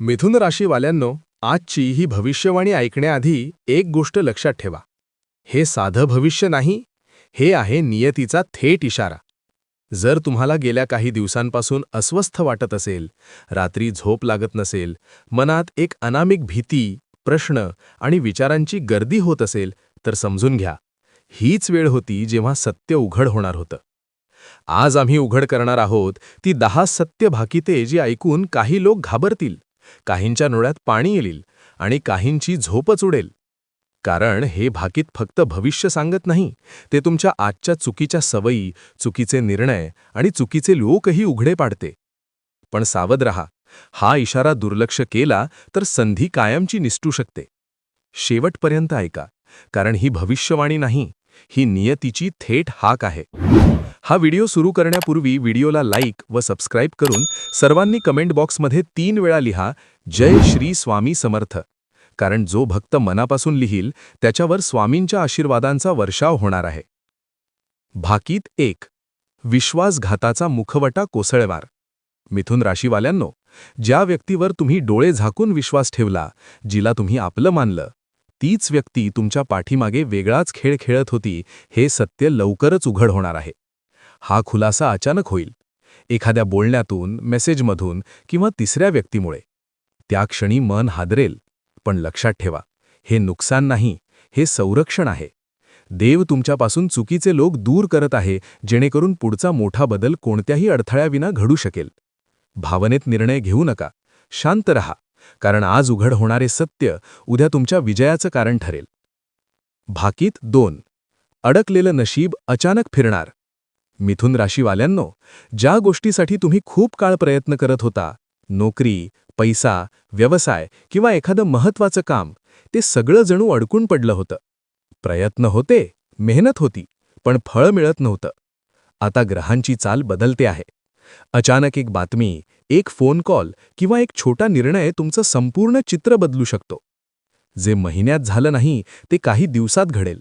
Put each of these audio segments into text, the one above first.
मिथुन राशीवाल्यांनो आजची ही भविष्यवाणी ऐकण्याआधी एक गोष्ट लक्षात ठेवा. हे साधं भविष्य नाही हे आहे नियतीचा थेट इशारा. जर तुम्हाला गेल्या काही दिवसांपासून अस्वस्थ वाटत असेल रात्री झोप लागत नसेल मनात एक अनामिक भीती प्रश्न आणि विचारांची गर्दी होत असेल तर समजून घ्या. हीच वेळ होती जेव्हा सत्य उघड होणार होतं. आज आम्ही उघड करणार आहोत ती दहा सत्य भाकिते जी ऐकून काही लोक घाबरतील. काहींच्या डोळ्यात पाणी येईल आणि काहींची झोपच उडेल. कारण हे भाकीत फक्त भविष्य सांगत नाही ते तुमच्या आजच्या चुकीच्या सवयी चुकीचे निर्णय आणि चुकीचे लोकही उघडे पाडते. पण सावध रहा हा इशारा दुर्लक्ष केला तर संधी कायमची निसटू शकते. शेवटपर्यंत ऐका कारण ही भविष्यवाणी नाही ही नियतीची थेट हाक आहे. हा व्हिडिओ सुरू करण्यापूर्वी व्हिडिओला लाईक व सबस्क्राईब करून सर्वांनी कमेंट बॉक्समध्ये तीन वेळा लिहा जय श्री स्वामी समर्थ. कारण जो भक्त मनापासून लिहील त्याच्यावर स्वामींच्या आशीर्वादांचा वर्षाव होणार आहे. भाकीत एक. विश्वासघाताचा मुखवटा कोसळवार. मिथुन राशीवाल्यांनो ज्या व्यक्तीवर तुम्ही डोळे झाकून विश्वास ठेवला जिला तुम्ही आपलं मानलं तीच व्यक्ती तुमच्या पाठीमागे वेगळाच खेळ खेळत होती हे सत्य लवकरच उघड होणार आहे. हा खुलासा अचानक होईल. एखाद्या बोलण्यातून मेसेजमधून किंवा तिसऱ्या व्यक्तीमुळे. त्या क्षणी मन हादरेल. पण लक्षात ठेवा हे नुकसान नाही हे संरक्षण आहे. देव तुमच्यापासून चुकीचे लोक दूर करत आहे जेणेकरून पुढचा मोठा बदल कोणत्याही अडथळ्याविना घडू शकेल. भावनेत निर्णय घेऊ नका. शांत रहा कारण आज उघड होणारे सत्य उद्या तुमच्या विजयाचं कारण ठरेल. भाकीत दोन. अडकलेलं नशीब अचानक फिरणार. मिथुन राशीवाल्यांनो ज्या गोष्टीसाठी तुम्ही खूप काळ प्रयत्न करत होता नोकरी पैसा व्यवसाय किंवा एखादं महत्वाचं काम ते सगळं जणू अडकून पडलं होतं. प्रयत्न होते मेहनत होती पण फळ मिळत नव्हतं. आता ग्रहांची चाल बदलते आहे. अचानक एक बातमी एक फोन कॉल किंवा एक छोटा निर्णय तुमचं संपूर्ण चित्र बदलू शकतो. जे महिन्यात झालं नाही ते काही दिवसात घडेल.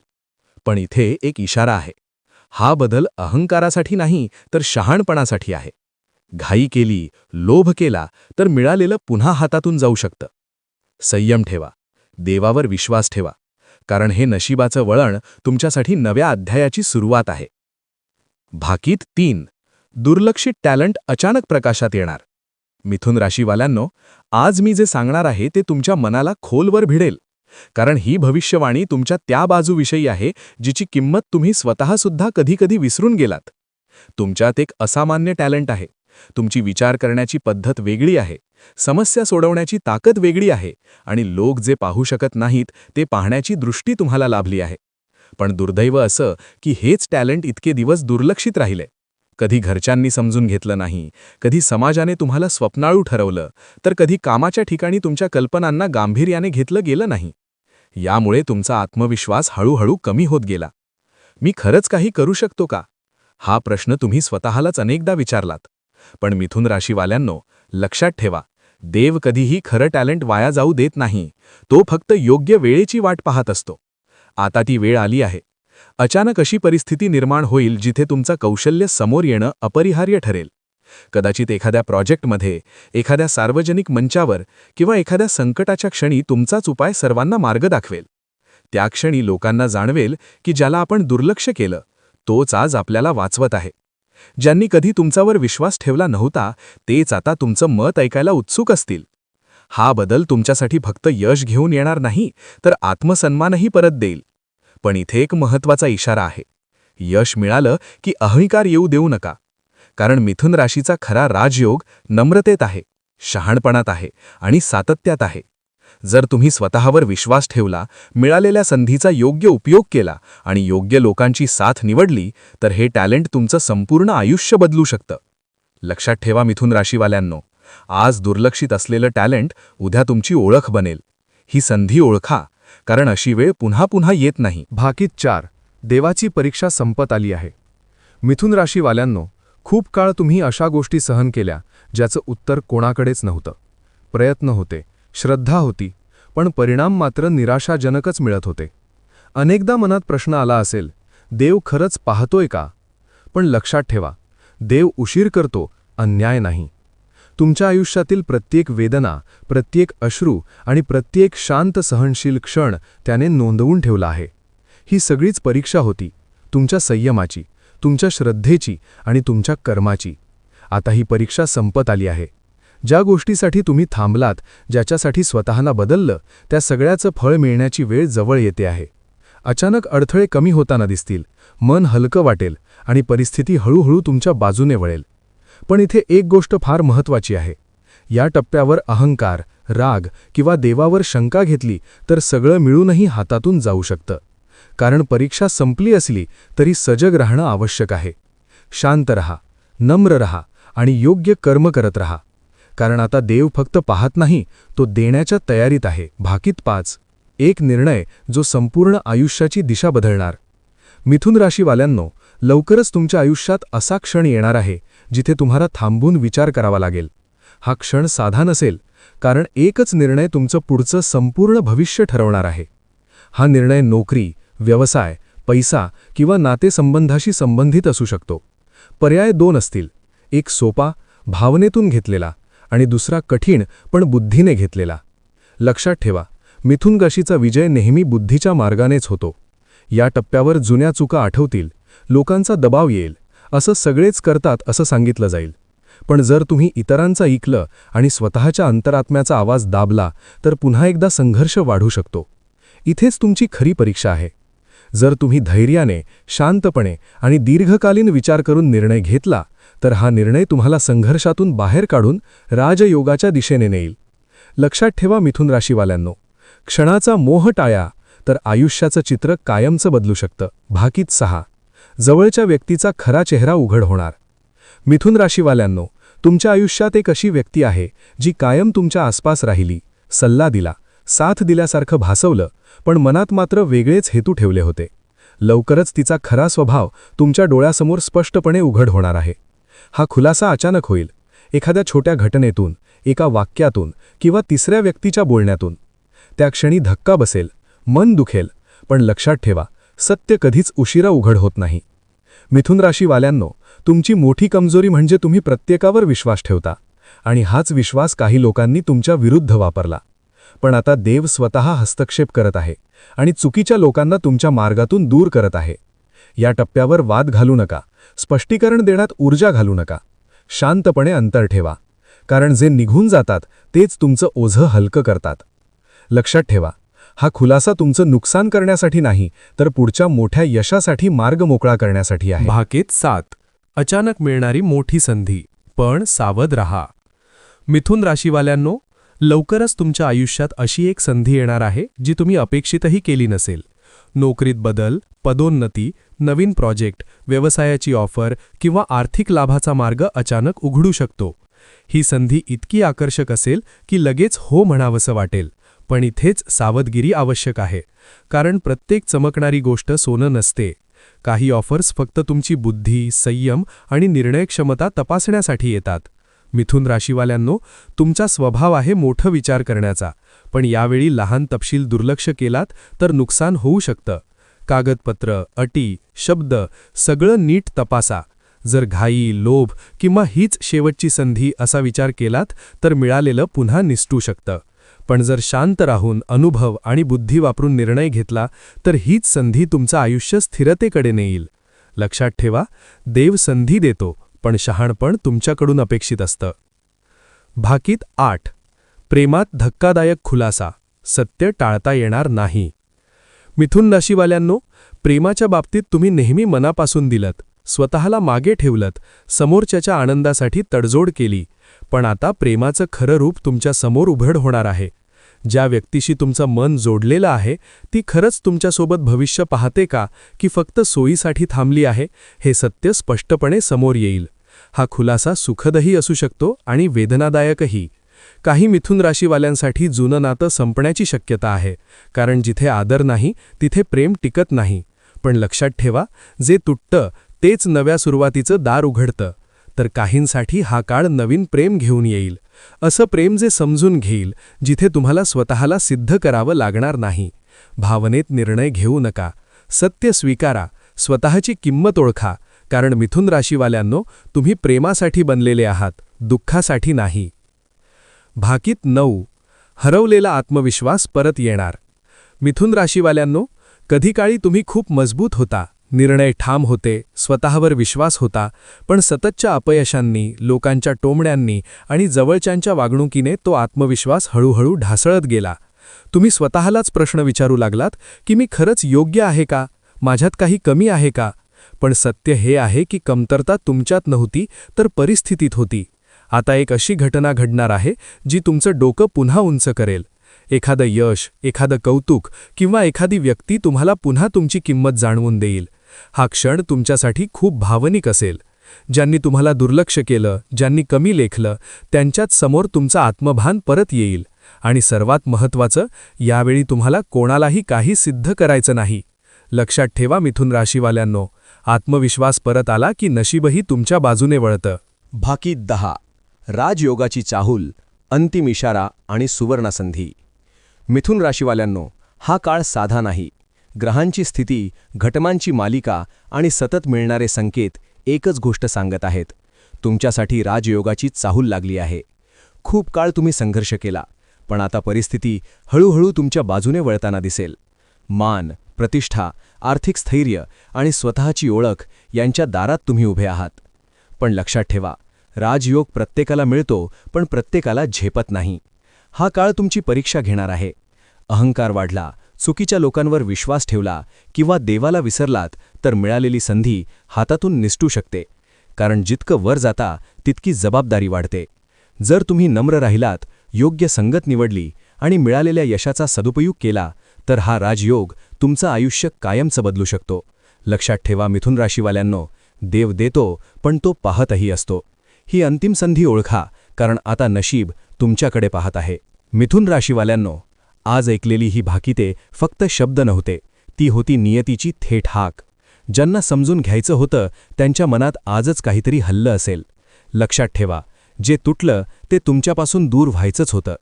पण इथे एक इशारा आहे. हा बदल अहंकारासाठी नाही तर शहाणपणासाठी आहे. घाई केली लोभ केला तर मिळालेलं पुन्हा हातातून जाऊ शकतं. संयम ठेवा. देवावर विश्वास ठेवा. कारण हे नशिबाचं वळण तुमच्यासाठी नव्या अध्यायाची सुरुवात आहे. भाकीत तीन. दुर्लक्षित टॅलेंट अचानक प्रकाशात येणार. मिथुन राशीवाल्यांनो आज मी जे सांगणार आहे ते तुमच्या मनाला खोलवर भिडेल. कारण ही भविष्यवाणी तुमच्या त्या बाजूविषयी आहे जिची किंमत तुम्ही स्वतःसुद्धा कधीकधी विसरून गेलात. तुमच्यात एक असामान्य टॅलेंट आहे. तुमची विचार करण्याची पद्धत वेगळी आहे. समस्या सोडवण्याची ताकद वेगळी आहे. आणि लोक जे पाहू शकत नाहीत ते पाहण्याची दृष्टी तुम्हाला लाभली आहे. पण दुर्दैव असं की हेच टॅलेंट इतके दिवस दुर्लक्षित राहिले. कधी घरच्यांनी समजून घेतलं नाही कधी समाजाने तुम्हाला स्वप्नाळू ठरवलं तर कधी कामाच्या ठिकाणी तुमच्या कल्पनांना गांभीर्याने घेतलं गेलं नाही. यामुळे तुमचा आत्मविश्वास हळूहळू कमी होत गेला. मी खरंच काही करू शकतो का? हा प्रश्न तुम्ही स्वतःलाच अनेकदा विचारलात. पण मिथुन राशीवाल्यांनो लक्षात ठेवा देव कधीही खरं टॅलेंट वाया जाऊ देत नाही तो फक्त योग्य वेळेची वाट पाहत असतो. आता ती वेळ आली आहे. अचानक अशी परिस्थिती निर्माण होईल जिथे तुमचं कौशल्य समोर येणं अपरिहार्य ठरेल. कदाचित एखाद्या प्रोजेक्टमध्ये एखाद्या सार्वजनिक मंचावर किंवा एखाद्या संकटाच्या क्षणी तुमचाच उपाय सर्वांना मार्ग दाखवेल. त्या क्षणी लोकांना जाणवेल की ज्याला आपण दुर्लक्ष केलं तोच आज आपल्याला वाचवत आहे. ज्यांनी कधी तुमच्यावर विश्वास ठेवला नव्हता तेच आता तुमचं मत ऐकायला उत्सुक असतील. हा बदल तुमच्यासाठी फक्त यश घेऊन येणार नाही तर आत्मसन्मानही परत देईल. पण इथे एक महत्त्वाचा इशारा आहे. यश मिळालं की अहंकार येऊ देऊ नका. कारण मिथुन राशीचा खरा राजयोग नम्रतेत आहे शहाणपणात आहे आणि सातत्यात आहे. जर तुम्ही स्वतःवर विश्वास ठेवला मिळालेल्या संधीचा योग्य उपयोग केला आणि योग्य लोकांची साथ निवडली तर हे टॅलेंट तुमचं संपूर्ण आयुष्य बदलू शकतं. लक्षात ठेवा मिथुन राशीवाल्यांनो आज दुर्लक्षित असलेलं टॅलेंट उद्या तुमची ओळख बनेल. ही संधी ओळखा कारण अशी वेळ पुन्हा पुन्हा येत नाही. भाकीत चार. देवाची परीक्षा संपत आली आहे. मिथुन राशीवाल्यांनो खूप काळ तुम्ही अशा गोष्टी सहन केल्या ज्याचं उत्तर कोणाकडेच नव्हतं. प्रयत्न होते. श्रद्धा होती. पण परिणाम मात्र निराशाजनकच मिळत होते. अनेकदा मनात प्रश्न आला असेल देव खरंच पाहतोय का? पण लक्षात ठेवा देव उशीर करतो अन्याय नाही. तुमच्या आयुष्यातील प्रत्येक वेदना प्रत्येक अश्रू आणि प्रत्येक शांत सहनशील क्षण त्याने नोंदवून ठेवला आहे. ही सगळीच परीक्षा होती तुमच्या संयमाची तुमच्या श्रद्धेची आणि तुमच्या कर्माची. आता ही परीक्षा संपत आली आहे. ज्या गोष्टीसाठी तुम्ही थांबलात ज्याच्यासाठी स्वतःला बदललं त्या सगळ्याचं फळ मिळण्याची वेळ जवळ येते आहे. अचानक अडथळे कमी होताना दिसतील मन हलकं वाटेल आणि परिस्थिती हळूहळू तुमच्या बाजूने वळेल. पण इथे एक गोष्ट फार महत्त्वाची आहे. या टप्प्यावर अहंकार राग किंवा देवावर शंका घेतली तर सगळं मिळूनही हातातून जाऊ शकतं. कारण परीक्षा संपली असली तरी सजग राहणं आवश्यक आहे. शांत रहा नम्र रहा आणि योग्य कर्म करत रहा. कारण आता देव फक्त पाहत नाही तो देण्याच्या तयारीत आहे. भाकीत पाच. एक निर्णय जो संपूर्ण आयुष्याची दिशा बदलणार. मिथुन राशीवाल्यांनो लवकरच तुमच्या आयुष्यात असा क्षण येणार आहे जिथे तुम्हाला थांबून विचार करावा लागेल. हा क्षण साधा नसेल कारण एकच निर्णय तुमचं पुढचं संपूर्ण भविष्य ठरवणार आहे. हा निर्णय नोकरी व्यवसाय पैसा किंवा नातेसंबंधाशी संबंधित असू शकतो. पर्याय दोन असतील. एक सोपा भावनेतून घेतलेला आणि दुसरा कठीण पण बुद्धीने घेतलेला. लक्षात ठेवा मिथुनगाशीचा विजय नेहमी बुद्धीच्या मार्गानेच होतो. या टप्प्यावर जुन्या चुका आठवतील लोकांचा दबाव येईल. असं सगळेच करतात असं सांगितलं जाईल. पण जर तुम्ही इतरांचं ऐकलं आणि स्वतःच्या अंतरात्म्याचा आवाज दाबला तर पुन्हा एकदा संघर्ष वाढू शकतो. इथेच तुमची खरी परीक्षा आहे. जर तुम्ही धैर्याने शांतपणे आणि दीर्घकालीन विचार करून निर्णय घेतला तर हा निर्णय तुम्हाला संघर्षातून बाहेर काढून राजयोगाच्या दिशेने नेईल. लक्षात ठेवा मिथुन राशीवाल्यांनो क्षणाचा मोह टाळ्या तर आयुष्याचं चित्र कायमचं बदलू शकतं. भाकीत सहा. जवळच्या व्यक्तीचा खरा चेहरा उघड होणार. मिथुन राशीवाल्यांनो तुमच्या आयुष्यात एक अशी व्यक्ती आहे जी कायम तुमच्या आसपास राहिली. सल्ला दिला. साथ दिल्यासारखं भासवलं पण मनात मात्र वेगळेच हेतू ठेवले होते. लवकरच तिचा खरा स्वभाव तुमच्या डोळ्यासमोर स्पष्टपणे उघड होणार आहे. हा खुलासा अचानक होईल. एखाद्या छोट्या घटनेतून एका वाक्यातून किंवा तिसऱ्या व्यक्तीच्या बोलण्यातून. त्या क्षणी धक्का बसेल मन दुखेल पण लक्षात ठेवा सत्य कधीच उशिरा उघड होत नाही. मिथुन राशीवाल्यांनो तुमची मोठी कमजोरी म्हणजे तुम्ही प्रत्येकावर विश्वास ठेवता. आणि हाच विश्वास काही लोकांनी तुमच्या विरुद्ध वापरला. पण आता देव स्वतः हस्तक्षेप करत आहे आणि चुकीच्या लोकांना तुमच्या मार्गातून दूर करत आहे. या टप्प्यावर वाद घालू नका. स्पष्टीकरण देण्यात ऊर्जा घालू नका. शांतपणे अंतर ठेवा. कारण जे निघून जातात तेच तुमचं ओझं हलकं करतात. लक्षात ठेवा. हा खुलासा तुमचं नुकसान करण्यासाठी नाही तर पुढच्या मोठ्या यशासाठी मार्ग मोकळा करण्यासाठी आहे. भाकेत सात. अचानक मिळणारी मोठी संधी. पण सावध रहा. मिथुन राशीवाल्यांनो लवकरच तुमच्या आयुष्यात अशी एक संधी येणार आहे जी तुम्ही अपेक्षितही केली नसेल. नोकरीत बदल पदोन्नती नवीन प्रोजेक्ट व्यवसायाची ऑफर किंवा आर्थिक लाभाचा मार्ग अचानक उघडू शकतो. ही संधी इतकी आकर्षक असेल की लगेच हो म्हणावंसं वाटेल. पण इथेच सावधगिरी आवश्यक आहे. कारण प्रत्येक चमकणारी गोष्ट सोनं नसते. काही ऑफर्स फक्त तुमची बुद्धी संयम आणि निर्णयक्षमता तपासण्यासाठी येतात. मिथुन राशीवाल्यांनो तुमचा स्वभाव आहे मोठं विचार करण्याचा. पण यावेळी लहान तपशील दुर्लक्ष केलात तर नुकसान होऊ शकतं. कागदपत्र अटी शब्द सगळं नीट तपासा. जर घाई लोभ किंवा हीच शेवटची संधी असा विचार केलात तर मिळालेलं पुन्हा निसटू शकतं. पण जर शांत राहून अनुभव आणि बुद्धी वापरून निर्णय घेतला तर हीच संधी तुमचं आयुष्य स्थिरतेकडे नेईल. लक्षात ठेवा देव संधी देतो पण शहाणपण तुमच्याकडून अपेक्षित असतं. भाकीत आठ. प्रेमात धक्कादायक खुलासा. सत्य टाळता येणार नाही. मिथुन राशीवाल्यांनो प्रेमाच्या बाबतीत तुम्ही नेहमी मनापासून दिलत. स्वतःला मागे ठेवलत समोरच्याच्या आनंदासाठी तडजोड केली. पण आता प्रेमाचं खरं रूप तुमच्यासमोर उघड होणार आहे. ज्या व्यक्तीशी तुमचं मन जोडलेलं आहे ती खरंच तुमच्यासोबत भविष्य पाहते का की फक्त सोयीसाठी थांबली आहे हे सत्य स्पष्टपणे समोर येईल. हा खुलासा सुखदही असू शकतो आणि वेदनादायकही. काही मिथुन राशीवाल्यांसाठी जुनं नातं संपण्याची शक्यता आहे कारण जिथे आदर नाही तिथे प्रेम टिकत नाही. पण लक्षात ठेवा जे तुटतं तेच नव्या सुरुवातीचं दार उघडतं. तर काहींसाठी हा काळ नवीन प्रेम घेऊन येईल. असं प्रेम जे समजून घेईल जिथे तुम्हाला स्वतःला सिद्ध करावं लागणार नाही. भावनेत निर्णय घेऊ नका. सत्य स्वीकारा. स्वतःची किंमत ओळखा. कारण मिथुन राशीवाल्यांनो तुम्ही प्रेमासाठी बनलेले आहात दुःखासाठी नाही. भाकीत नऊ. हरवलेला आत्मविश्वास परत येणार. मिथुन राशीवाल्यांनो कधी काळी तुम्ही खूप मजबूत होता. निर्णय ठाम होते स्वतःवर विश्वास होता पण सततच्या अपयशांनी लोकांच्या टोमण्यांनी आणि जवळच्यांच्या वागणुकीने तो आत्मविश्वास हळूहळू ढासळत गेला. तुम्ही स्वतःलाच प्रश्न विचारू लागलात की मी खरंच योग्य आहे का? माझ्यात काही कमी आहे का? पण सत्य हे आहे की कमतरता तुमच्यात नव्हती तर परिस्थितीत होती. आता एक अशी घटना घडणार आहे जी तुमचं डोकं पुन्हा उंच करेल. एखादं यश एखादं कौतुक किंवा एखादी व्यक्ती तुम्हाला पुन्हा तुमची किंमत जाणवून देईल. हा क्षण तुमच्यासाठी खूप भावनिक असेल. ज्यांनी तुम्हाला दुर्लक्ष केलं ज्यांनी कमी लेखलं त्यांच्याच समोर तुमचं आत्मभान परत येईल. आणि सर्वात महत्त्वाचं यावेळी तुम्हाला कोणालाही काही सिद्ध करायचं नाही. लक्षात ठेवा मिथुन राशीवाल्यांनो आत्मविश्वास परत आला की नशीबही तुमच्या बाजूने वळतं. भाकी दहा राजयोगाची चाहूल अंतिम इशारा आणि सुवर्णसंधी. मिथुन राशीवाल्यांनो हा काळ साधा नाही. ग्रहांची स्थिती घटमांची मालिका आणि सतत मिळणारे संकेत एकच गोष्ट सांगत आहेत. तुमच्यासाठी राजयोगाची चाहूल लागली आहे. खूप काळ तुम्ही संघर्ष केला पण आता परिस्थिती हळूहळू तुमच्या बाजूने वळताना दिसेल. मान प्रतिष्ठा आर्थिक स्थैर्य आणि स्वतःची ओळख यांच्या दारात तुम्ही उभे आहात. पण लक्षात ठेवा राजयोग प्रत्येकाला मिळतो पण प्रत्येकाला झेपत नाही. हा काळ तुमची परीक्षा घेणार आहे. अहंकार वाढला चुकीच्या लोकांवर विश्वास ठेवला किंवा देवाला विसरलात तर मिळालेली संधी हातातून निसटू शकते. कारण जितकं वर जाता तितकी जबाबदारी वाढते. जर तुम्ही नम्र राहिलात योग्य संगत निवडली आणि मिळालेल्या यशाचा सदुपयोग केला तर हा राजयोग तुमचं आयुष्य कायमचं बदलू शकतो. लक्षात ठेवा मिथुन राशीवाल्यांनो देव देतो पण तो पाहतही असतो. ही अंतिम संधी ओळखा कारण आता नशीब तुमच्याकडे पाहत आहे. मिथुन राशीवाल्यांनो आज ऐकलेली ही भाकिते फक्त शब्द नव्हते ती होती नियतीची थेट हाक. ज्यांना समजून घ्यायचं होतं त्यांच्या मनात आजच काहीतरी हल्लं असेल. लक्षात ठेवा जे तुटलं ते तुमच्यापासून दूर व्हायचंच होतं.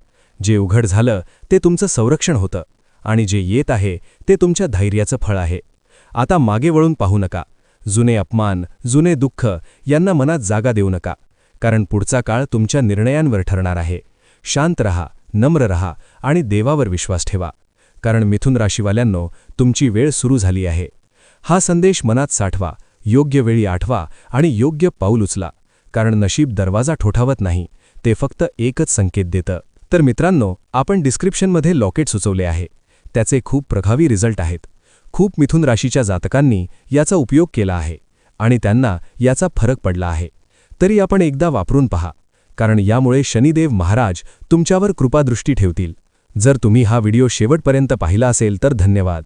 जे उघड झालं ते तुमचं संरक्षण होतं. आणि जे येत आहे ते तुमच्या धैर्याचं फळ आहे. आता मागे वळून पाहू नका. जुने अपमान जुने दुःख यांना मनात जागा देऊ नका. कारण पुढचा काळ तुमच्या निर्णयांवर ठरणार आहे. शांत रहा. नम्र रहा आणि देवावर विश्वास ठेवा. कारण मिथुन राशीवाल्यांनो तुमची वेळ सुरू झाली आहे. हा संदेश मनात साठवा योग्य वेळी आठवा आणि योग्य पाऊल उचला. कारण नशीब दरवाजा ठोठावत नाही ते फक्त एकच संकेत देतं. तर मित्रांनो आपण डिस्क्रिप्शनमध्ये लॉकेट सुचवले आहे. त्याचे खूप प्रभावी रिझल्ट आहेत. खूप मिथुन राशीच्या जातकांनी याचा उपयोग केला आहे आणि त्यांना याचा फरक पडला आहे. तरी आपण एकदा वापरून पहा. कारण यामुळे शनिदेव महाराज तुमच्यावर कृपादृष्टी ठेवतील. जर तुम्ही हा व्हिडिओ शेवटपर्यंत पाहिला असेल तर धन्यवाद.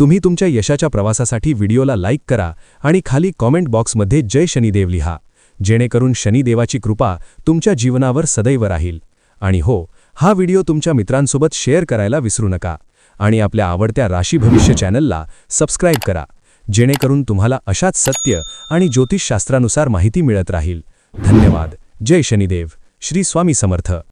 तुम्ही तुमच्या यशाच्या प्रवासासाठी व्हिडिओला लाईक करा आणि खाली कॉमेंट बॉक्समध्ये जय शनिदेव लिहा. जेणेकरून शनिदेवाची कृपा तुमच्या जीवनावर सदैव राहील. आणि हो हा व्हिडिओ तुमच्या मित्रांसोबत शेअर करायला विसरू नका. आणि आपल्या आवडत्या राशी भविष्य चॅनलला सबस्क्राईब करा. जेणेकरून तुम्हाला अशाच सत्य आणि ज्योतिषशास्त्रानुसार माहिती मिळत राहील. धन्यवाद. जय शनिदेव श्री स्वामी समर्थ.